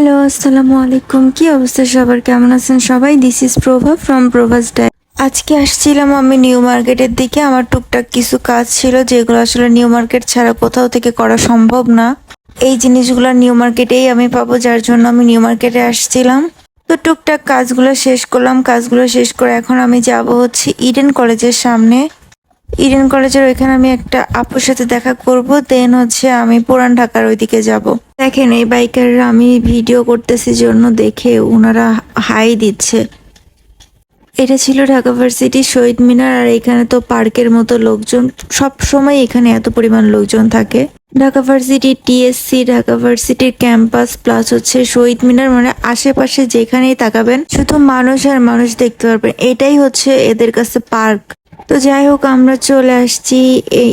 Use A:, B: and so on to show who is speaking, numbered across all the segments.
A: Hello, আসসালামু আলাইকুম। কি অবস্থা সবার? কেমন আছেন সবাই? This is Prabha from Prabhas die আজকে আসছিলাম আমি নিউ মার্কেটের দিকে। আমার টুকটাক কিছু কাজ ছিল, যেগুলো আসলে নিউ মার্কেট ছাড়া কোথাও থেকে করা সম্ভব না। এই জিনিসগুলো নিউ মার্কেটেই আমি পাবো, যার জন্য আমি নিউ মার্কেটে আসছিলাম। তো টুকটাক কাজগুলো শেষ করলাম। কাজগুলো শেষ করে এখন আমি যাব হচ্ছে ইডেন কলেজের সামনে। ইডেন কলেজের ওইখানে আমি একটা আপুর সাথে দেখা করব দেন হচ্ছে আমি পুরান ঢাকার ওইদিকে যাব। দেখেন, এই বাইকাররা আমি ভিডিও করতেছি জন্য দেখে ওনারা হাই দিচ্ছে। এটা ছিল ঢাকা ভার্সিটি, শহীদ মিনার, আর এখানে তো পার্কের মতো লোকজন। সব সময় এখানে এত পরিমাণ লোকজন থাকে। ঢাকা ভার্সিটি, টিএসসি, ঢাকা ভার্সিটির ক্যাম্পাস প্লাস হচ্ছে শহীদ মিনার মানে আশেপাশে যেখানেই তাকাবেন, শুধু মানুষ আর মানুষ দেখতে পারবেন। এটাই হচ্ছে এদের কাছে পার্ক। তো যাই হোক, আমরা চলে আসছি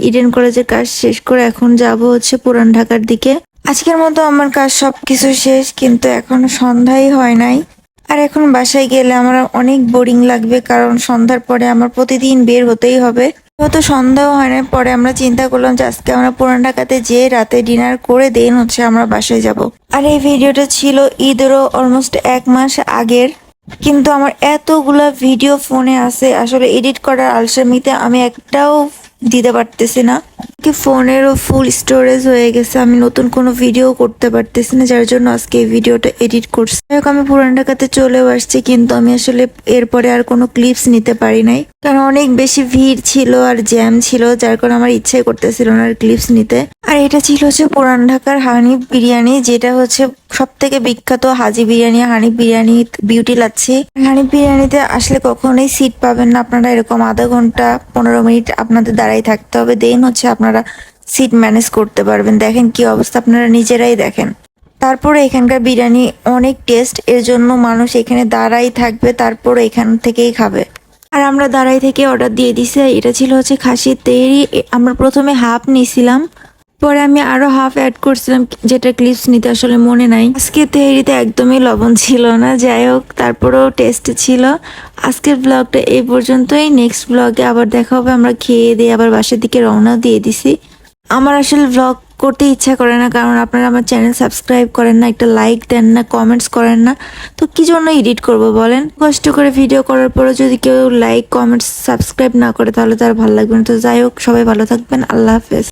A: ইডেন কলেজের কাজ শেষ করে। এখন যাব হচ্ছে পুরান ঢাকার দিকে। আজকের মতো আমার কাজ সব কিছু শেষ, কিন্তু এখন সন্ধ্যাই হয় নাই। আর এখন বাসায় গেলে আমার অনেক বোরিং লাগবে, কারণ সন্ধ্যার পরে আমার প্রতিদিন বের হতেই হবে। হয়তো সন্ধ্যাও হয় না পরে আমরা চিন্তা করলাম যে আজকে আমরা পুরান ঢাকাতে যেয়ে রাতে ডিনার করে দেন হচ্ছে আমরা বাসায় যাব। আর এই ভিডিওটা ছিল ঈদেরও অলমোস্ট এক মাস আগের। কিন্তু আমার এতগুলা ভিডিও ফোনে আছে, আসলে এডিট করার আলসামিতে আমি একটাও দিতে পারতেছি না। কি ফোনেরও ফুল স্টোরেজ হয়ে গেছে। আমি নতুন কোনো ভিডিও করতে পারতেছি না, যার জন্য আজকে এই ভিডিওটা এডিট করছি। যাই হোক, আমি পুরান ঢাকাতে চলেও আসছি, কিন্তু আমি আসলে এরপরে আর কোনো ক্লিপস নিতে পারি নাই। কারণ অনেক বেশি ভিড় ছিল আর জ্যাম ছিল, যার কারণে আমার ইচ্ছাই করতেছিল না আর ক্লিপস নিতে। আর এটা ছিল হচ্ছে পুরান ঢাকার হানিফ বিরিয়ানি, যেটা হচ্ছে সব থেকে বিখ্যাত হাজি বিরিয়ানি হানিফ বিরিয়ানি বিউটি লাগছে হানিফ বিরিয়ানিতে আসলে কখনোই সিট পাবেন না, আপনারা এরকম আধা ঘণ্টা, পনেরো মিনিট আপনাদের দাঁড়াই থাকতে হবে। দেন হচ্ছে আপনারা সিট ম্যানেজ করতে পারবেন। দেখেন কি অবস্থা, আপনারা নিজেরাই দেখেন। তারপরে এখানকার বিরিয়ানি অনেক টেস্ট এর জন্য মানুষ এখানে দাঁড়াই থাকবে, তারপর এখান থেকেই খাবে। আর আমরা দাঁড়াই থেকে অর্ডার দিয়ে দিছি এটা ছিল হচ্ছে খাসির তেরি আমরা প্রথমে হাফ নিয়েছিলাম পরে আমি আরও হাফ অ্যাড করছিলাম যেটা ক্লিপস নিতে আসলে মনে নাই। আজকে তেহরিতে একদমই লবণ ছিল না, যাই হোক, তারপরেও টেস্ট ছিল। আজকের ব্লগটা এই পর্যন্তই। নেক্সট ব্লগে আবার দেখা হবে, আমরা খেয়ে দিয়ে আবার বাসার দিকে রওনা দিয়ে দিছি। আমার আসলে ব্লগ করতে ইচ্ছা করে না, কারণ আপনারা আমার চ্যানেল সাবস্ক্রাইব করেন না, একটা লাইক দেন না কমেন্টস করেন না। তো কি জন্য এডিট করব বলেন? কষ্ট করে ভিডিও করার পরে যদি কেউ লাইক কমেন্টস সাবস্ক্রাইব না করে, তাহলে তার ভালো লাগবে না। তো যাই হোক, সবাই ভালো থাকবেন। আল্লাহ হাফেজ।